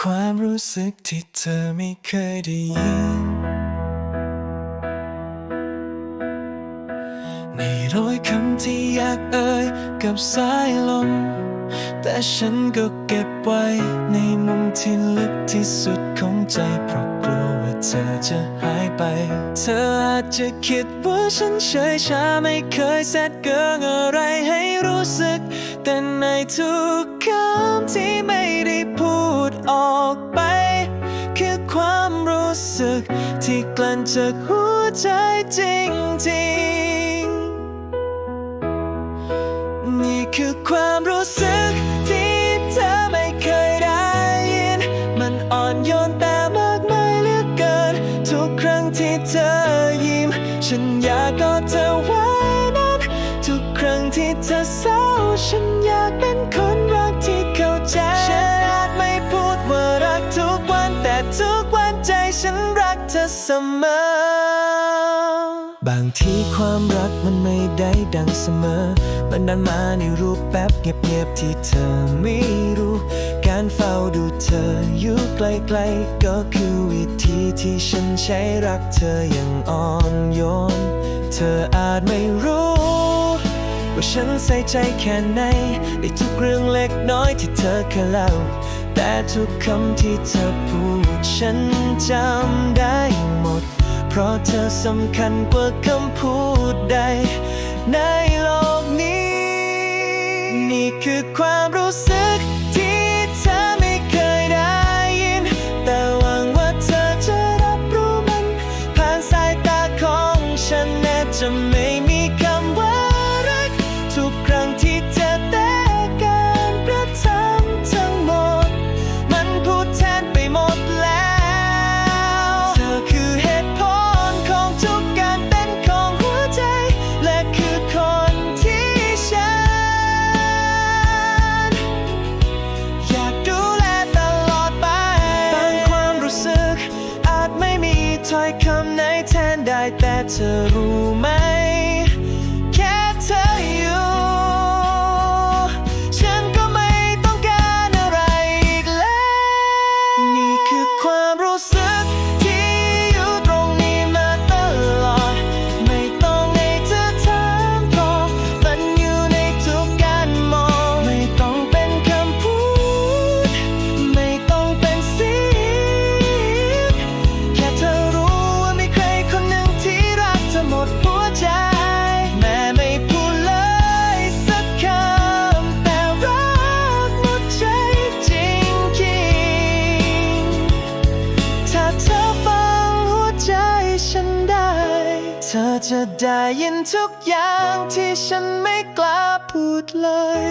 ความรู้สึกที่เธอไม่เคยได้ยินในร้อยคำที่อยากเอ่ยกับสายลม แต่ฉันก็เก็บไว้ในมุมที่ลึกที่สุดของใจ เพราะกลัวว่าเธอจะหายไป เธออาจจะคิดว่าฉันเฉยชาไม่เคยแซดเกิงอะไรให้รู้สึก แต่ในทุกคำที่ไม่ได้พูด ออกไป คือความรู้สึก ที่กลั่นจากหัวใจจริงๆ นี่คือความรู้สึกที่เธอไม่เคยได้ยิน มันอ่อนโยนแต่มากมายเหลือเกิน ทุกครั้งที่เธอยิ้ม ฉันอยากกอดเธอไว้นั้น ทุกครั้งที่เธอเศร้า ฉันอยากเป็นคน ฉันรักเธอเสมอบางทีความรักมันไม่ได้ดังเสมอ มันดันมาในรูปแบบเงียบๆที่เธอไม่รู้ การเฝ้าดูเธออยู่ไกลๆ ก็คือวิธีที่ฉันใช้รักเธออย่างอ่อนโยน เธออาจไม่รู้ ว่าฉันใส่ใจแค่ไหนในทุกเรื่องเล็กน้อยที่เธอเคยเล่า แต่ทุกคำที่เธอพูด ฉันจำได้หมด เพราะเธอสำคัญกว่าคำพูดใด ในโลกนี้ นี่คือความรู้สึกที่เธอไม่เคยได้ยิน แต่หวังว่าเธอจะรับรู้มัน ผ่านสายตาของฉันแม้จะไม่ ได้แต่เธอรู้ไหม ธอจะได้ยินทุกอย่างที่ฉันไม่กล้าพูดเลย